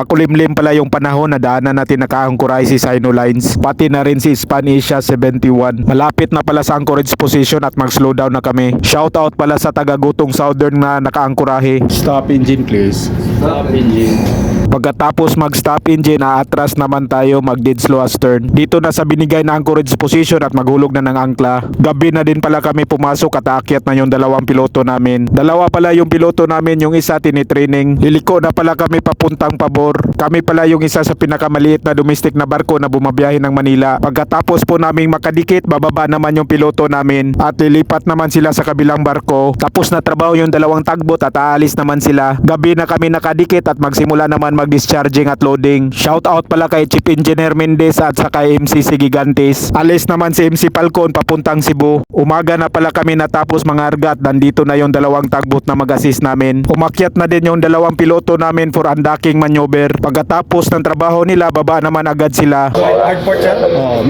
Makulimlim pala yung panahon na daanan natin nakaangkuray si Sino Lines. Pati na rin si Spanisha 71. Malapit na pala sa anchorage position at mag-slow down na kami. Shoutout pala sa taga-gutong Southern na nakaangkurahe. Stop engine please. Stop engine. Pagkatapos mag-stop engine, aatras naman tayo mag-dead slow as turn. Dito na sa binigay na anchorage position at maghulog na ng angkla. Gabi na din pala kami pumasok at aakyat na yung dalawang piloto namin. Dalawa pala yung piloto namin, yung isa tinitraining. Liliko na pala kami papuntang pabor. Kami pala yung isa sa pinakamaliit na domestic na barko na bumabiyahe ng Manila. Pagkatapos po naming makadikit, bababa naman yung piloto namin at lilipat naman sila sa kabilang barko. Tapos na trabaho yung dalawang tagbot at aalis naman sila. Gabi na kami nakadikit at magsimula naman mag-discharging at loading. Shout out pala kay Chief Engineer Mendez at sa kay MCC Gigantes. Alis naman si MC Falcon papuntang Cebu. Umaga na pala kami natapos mga argat. Nandito na yung dalawang tagbot na mag-assist namin. Umakyat na din yung dalawang piloto namin for undocking maneuver. Pagkatapos ng trabaho nila, baba naman agad sila. Hardport siya? Oo.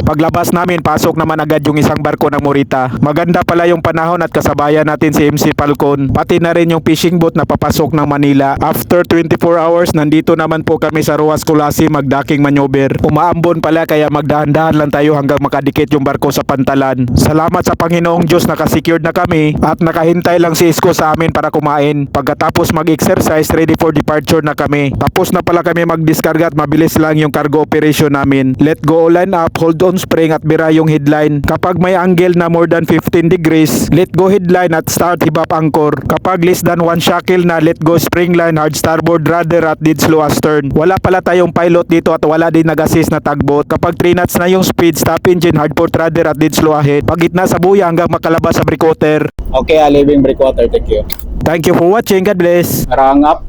Paglabas namin, pasok naman agad yung isang barko ng Morita. Maganda pala yung panahon at kasabayan natin si MC Falcon. Pati na rin yung fishing boat na papasok ng Manila. After 24 hours, nandito naman po kami sa Ruas Kulasi magdaking maneuver. Umaambon pala kaya magdahan-dahan lang tayo hanggang makadikit yung barko sa pantalan. Salamat sa Panginoong Diyos nakasecured na kami at nakahintay lang si Isko sa amin para kumain. Pagkatapos mag-exercise, ready for departure na kami. Tapos na pala kami mag-discarga at mabilis lang yung cargo operation namin. Let go line up, hold on spring at bira yung headline. Kapag may angle na more than 15 degrees, let go headline at start hibap anchor. Kapag less than 1 shackle na, let go spring line, hard starboard rudder at dead slow astern. Wala pala tayong pilot dito at wala din nag-assist na tugboat. Kapag 3 knots na yung speed, stop engine, hard port rudder at dead slow ahead. Pag gitna sa buya hanggang makalabas sa breakwater. Okay, ah, living breakwater. Thank you. Thank you for watching. God bless. Rang up.